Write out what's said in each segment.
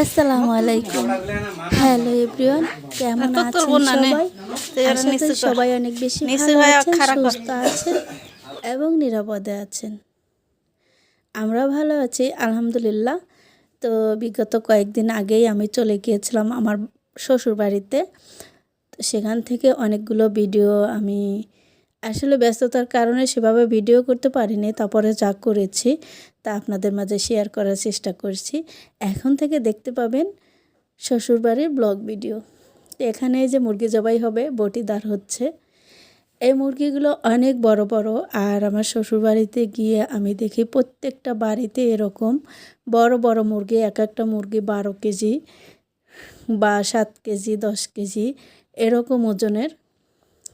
আসসালামু আলাইকুম। Hello everyone কেমন আছেন। সবাই? অনেক বেশি ভালো আছেন সুস্থ আছেন। এবং নিরাপদে আছেন। আমরা ভালো আছি আলহামদুলিল্লাহ। তো বিগত কয়েকদিন আগেই আমি চলে গিয়েছিলাম আমার শ্বশুর বাড়িতে তো সেখান থেকে অনেকগুলো ভিডিও আমি আসলে ব্যস্ততার কারণে সেভাবে ভিডিও করতে পারিনি, তারপরে যা করেছি তা আপনাদের মাঝে শেয়ার করার চেষ্টা করছি। এখন থেকে দেখতে পাবেন শ্বশুরবাড়ির ব্লগ ভিডিও এখানে যে মুরগি জবাই হবে বটিদার হচ্ছে। এই মুরগিগুলো অনেক বড় বড় আর আমার শ্বশুরবাড়িতে গিয়ে আমি দেখি প্রত্যেকটা বাড়িতে এরকম বড় বড় মুরগি, এক একটা মুরগি বারো কেজি বা সাত কেজি, দশ কেজি এরকম ওজনের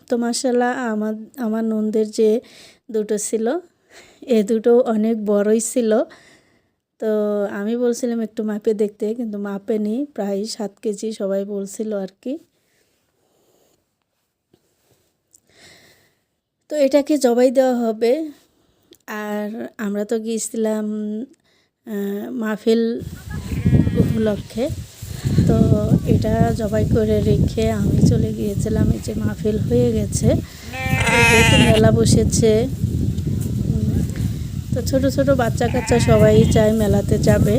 তো মাসাল্লাহ আমার আমার নন্দের যে দুটো ছিল, এ দুটো অনেক বড়ই ছিল। তো আমি বলছিলাম একটু মাপে দেখতে, কিন্তু মাপে নি প্রায় সাত কেজি সবাই বলছিল আর কি। তো এটাকে জবাই দেওয়া হবে। আর আমরা তো গিয়েছিলাম মাহফিল উপলক্ষে। তো এটা জবাই করে রেখে আমি চলে গিয়েছিলাম, এই যে মাহফিল হয়ে গেছে। মেলা বসেছে তো ছোট ছোট বাচ্চা কাচ্চা সবাই চায় মেলাতে যাবে।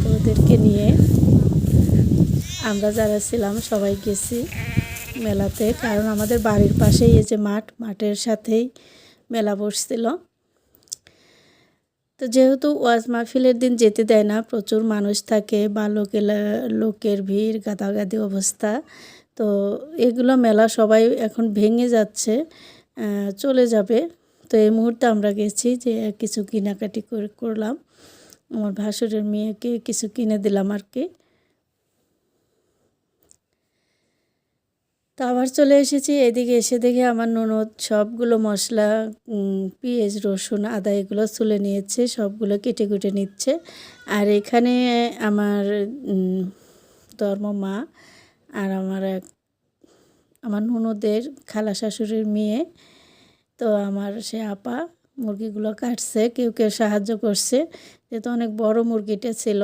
তো ওদেরকে নিয়ে আমরা যারা ছিলাম সবাই গেছি মেলাতে, কারণ আমাদের বাড়ির পাশেই এই যে মাঠ, মাঠের সাথেই মেলা বসছিল। তো যেহেতু ওয়াজ মাহফিলের দিন যেতে দেয় না, প্রচুর মানুষ থাকে বা লোকের লোকের ভিড়, গাদাগাদি অবস্থা, তো এগুলো মেলা সবাই এখন ভেঙে যাচ্ছে চলে যাবে। তো এই মুহূর্তে আমরা গেছি যে কিছু কেনাকাটি করে, করলাম। আমার ভাসুরের মেয়েকে কিছু কিনে দিলাম আর কি। তো আবার চলে এসেছি। এদিকে এসে দেখে আমার ননদ সবগুলো মশলা পেঁয়াজ, রসুন, আদা এগুলো তুলে নিয়েছে, সবগুলো কেটে কুটে নিচ্ছে। আর এখানে আমার ধর্ম মা আর আমার এক, আমার ননদের খালা শাশুড়ির মেয়ে। তো আমার সে আপা মুরগিগুলো কাটছে, কেউ কেউ সাহায্য করছে। যেহেতু অনেক বড় মুরগিটা ছিল।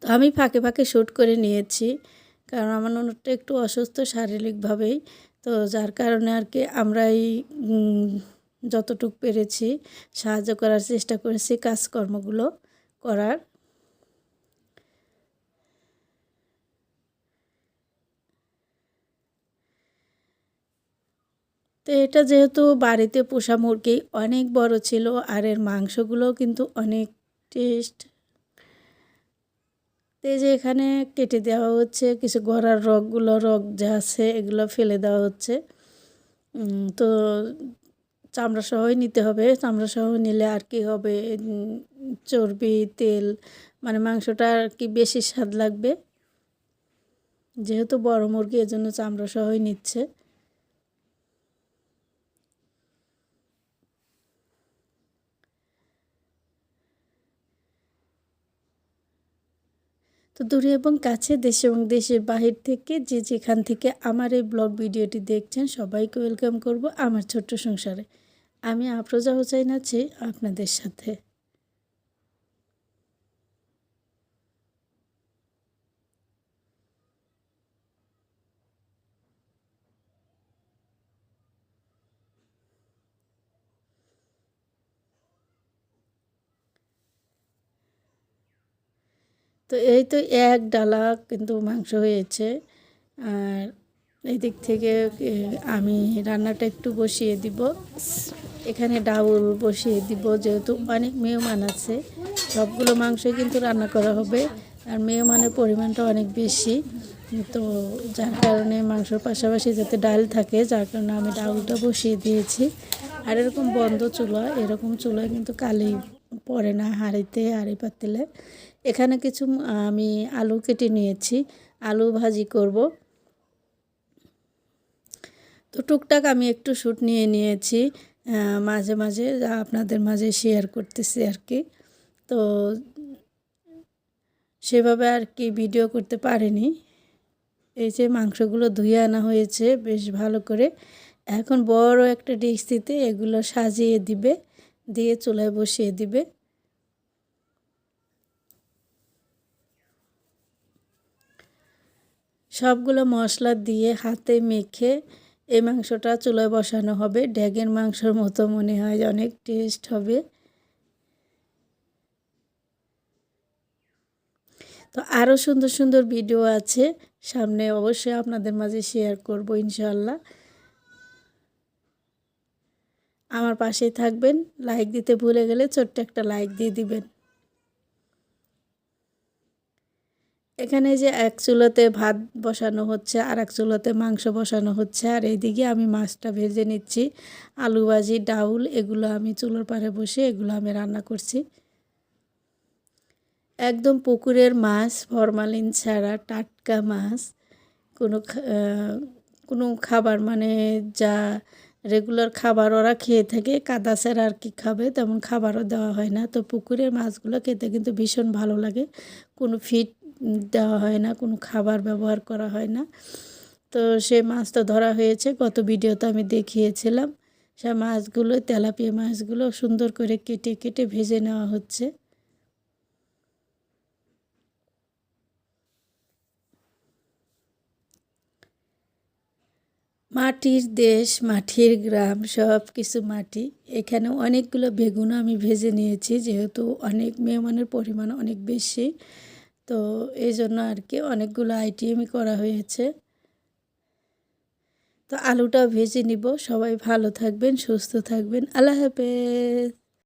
তো আমি ফাঁকে ফাঁকে শ্যুট করে নিয়েছি। কারণ আমার ননদটা একটু অসুস্থ শারীরিকভাবেই। তো যার কারণে আর কি আমরাই উম, যতটুক পেরেছি সাহায্য করার চেষ্টা করেছি কাজকর্মগুলো করার। তো এটা যেহেতু বাড়িতে পোষা মুরগি অনেক বড় ছিল আর এর মাংসগুলোও কিন্তু অনেক টেস্ট এই যে এখানে কেটে দেওয়া হচ্ছে, কিছু গড়ার রগগুলো, রগ যা আছে এগুলো ফেলে দেওয়া হচ্ছে। তো চামড়া সহই নিতে হবে। চামড়া সহ নিলে আর কি হবে? চর্বি, তেল মানে মাংসটা আর কি বেশি স্বাদ লাগবে? যেহেতু বড় মুরগি, এজন্য চামড়া সহই নিচ্ছে। তো দূরে এবং কাছে দেশ এবং দেশের বাহির থেকে যে যেখান থেকে আমার এই ব্লগ ভিডিওটি দেখছেন, সবাইকে ওয়েলকাম করব আমার ছোট্ট সংসারে। আমি আফরোজা হোসাইন আছি আপনাদের সাথে। তো এই তো এক ডালা কিন্তু মাংস হয়েছে। আর এই দিক থেকে আমি রান্নাটা একটু বসিয়ে দিব। এখানে ডাউল বসিয়ে দিব, যেহেতু অনেক মেহমান আছে। সবগুলো মাংসই কিন্তু রান্না করা হবে। আর মেহমানের পরিমাণটা অনেক বেশি। তো যার কারণে মাংসর পাশাপাশি যাতে ডাল থাকে, যার কারণে আমি ডাউলটা বসিয়ে দিয়েছি। আর এরকম বন্ধ চুলা, এরকম চুলায় কিন্তু কালি পড়ে না হাঁড়িতে, হাঁড়ি পাতিলে। এখানে কিছু আমি আলু কেটে নিয়েছি। আলু ভাজি করব। তো টুকটাক আমি একটু শ্যুট নিয়ে নিয়েছি। মাঝে মাঝে যা আপনাদের মাঝে শেয়ার করতেছি আর কি। তো সেভাবে আর কি ভিডিও করতে পারিনি। এই যে মাংসগুলো ধুয়ে আনা হয়েছে বেশ ভালো করে। এখন বড় একটা ডিক্সিতে এগুলো সাজিয়ে দিবে, দিয়ে চুলায় বসিয়ে দিবে। সবগুলো মশলা দিয়ে হাতে মেখে এই মাংসটা চুলায় বসানো হবে। ড্যাগের মাংসর মতো মনে হয়, অনেক টেস্ট হবে। তো আরও সুন্দর সুন্দর ভিডিও আছে। সামনে অবশ্যই আপনাদের মাঝে শেয়ার করব ইনশাল্লাহ আমার পাশেই থাকবেন। লাইক দিতে ভুলে গেলে ছোট্ট একটা লাইক দিয়ে দিবেন। এখানে যে এক চুলোতে ভাত বসানো হচ্ছে আর এক চুলোতে মাংস বসানো হচ্ছে, আর এইদিকে আমি মাছটা ভেজে নিচ্ছি। আলু ভাজি, ডাউল, এগুলো আমি চুলোর পাড়ে বসে এগুলো আমি রান্না করছি। একদম পুকুরের মাছ, ফরমালিন ছাড়া টাটকা মাছ, কোনো কোনো খাবার মানে যা রেগুলার খাবার ওরা খেয়ে থাকে, কাদা ছাড়া আর কি খাবে, তেমন খাবারও দেওয়া হয় না। তো পুকুরের মাছগুলো খেতে কিন্তু ভীষণ ভালো লাগে। কোনো ফিট দেওয়া হয় না, কোনো খাবার ব্যবহার করা হয় না। তো সে মাছ তো ধরা হয়েছে গত ভিডিওতে আমি দেখিয়েছিলাম। সে মাছগুলো, তেলাপিয়া মাছগুলো সুন্দর করে কেটে কেটে ভেজে নেওয়া হচ্ছে। মাটির দেশ, মাটির গ্রাম, সব কিছু মাটি। এখানে অনেকগুলো বেগুন আমি ভেজে নিয়েছি, যেহেতু অনেক মেহমানের পরিমাণ অনেক বেশি। তো এই জন্য আর কি অনেকগুলো আইটিএমই করা হয়েছে। তো আলুটা ভেজে নিব। সবাই ভালো থাকবেন, সুস্থ থাকবেন। আল্লাহ হাফেজ।